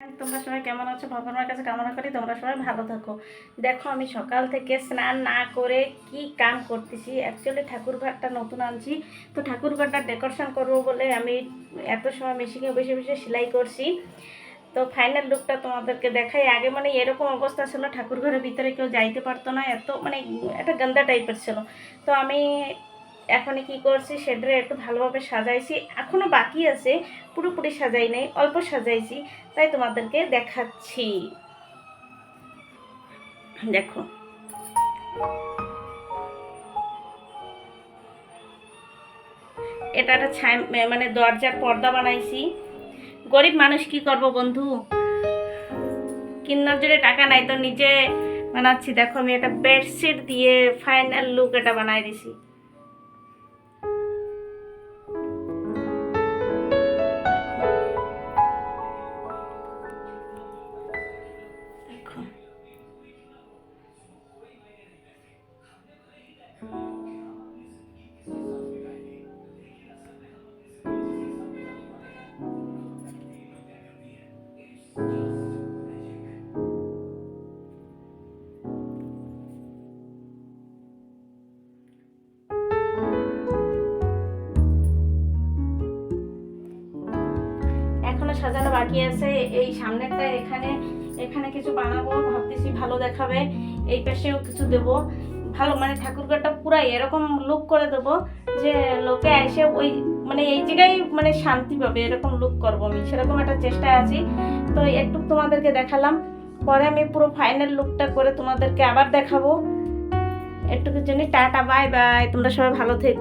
তোমরা সবাই কেমন আছো? ভগবানের কাছে কামনা করি তোমরা সবাই ভালো থাকো। দেখো, আমি সকাল থেকে স্নান না করে কি কাম করতেছি। অ্যাকচুয়ালি ঠাকুর ঘরটা নতুন আনছি। তো ঠাকুর ঘরটা ডেকোরেশন করব বলে আমি এত সময় মেশিনে বসে বসে সেলাই করছি। তো ফাইনাল লুকটা তোমাদেরকে দেখাই। আগে মানে এরকম অবস্থা ছিল, ঠাকুর ঘরের ভিতরে কেউ যাইতে পারতো না। এত মানে একটা গন্দা টাইপের ছিল। তো আমি এখন কি করছি সেটা একটু ভালোভাবে সাজাইছি। এখনও বাকি আছে, পুরোপুরি সাজাই নাই, অল্প সাজাইছি, তাই তোমাদেরকে দেখাচ্ছি। দেখো। এটা একটা ছাই মানে দরজার পর্দা বানাইছি। গরিব মানুষ কি করব বন্ধু? কিন্নর জন্য টাকা নাই তো নিজে বানাচ্ছি। দেখো আমি একটা বেডশিট দিয়ে ফাইনাল লুক এটা বানাই দিছি। সাজানো বাকি আছে। এই সামনেরটা এখানে এখানে কিছু বানাবো, ভাবতেছি ভালো দেখাবে। এই পাশেও কিছু দেব। ভালো মানে ঠাকুরঘরটা পুরাই এরকম লুক করে দেব যে লোকে এসে ওই মানে এই জায়গায় মানে শান্তি পাবে, এরকম লুক করব আমি। সেরকম একটা চেষ্টায় আছি। তো একটু তোমাদেরকে দেখালাম। পরে আমি পুরো ফাইনাল লুকটা করে তোমাদেরকে আবার দেখাবো। একটুকুর জন্য টাটা বাই বাই তোমরা সবাই ভালো থেকো।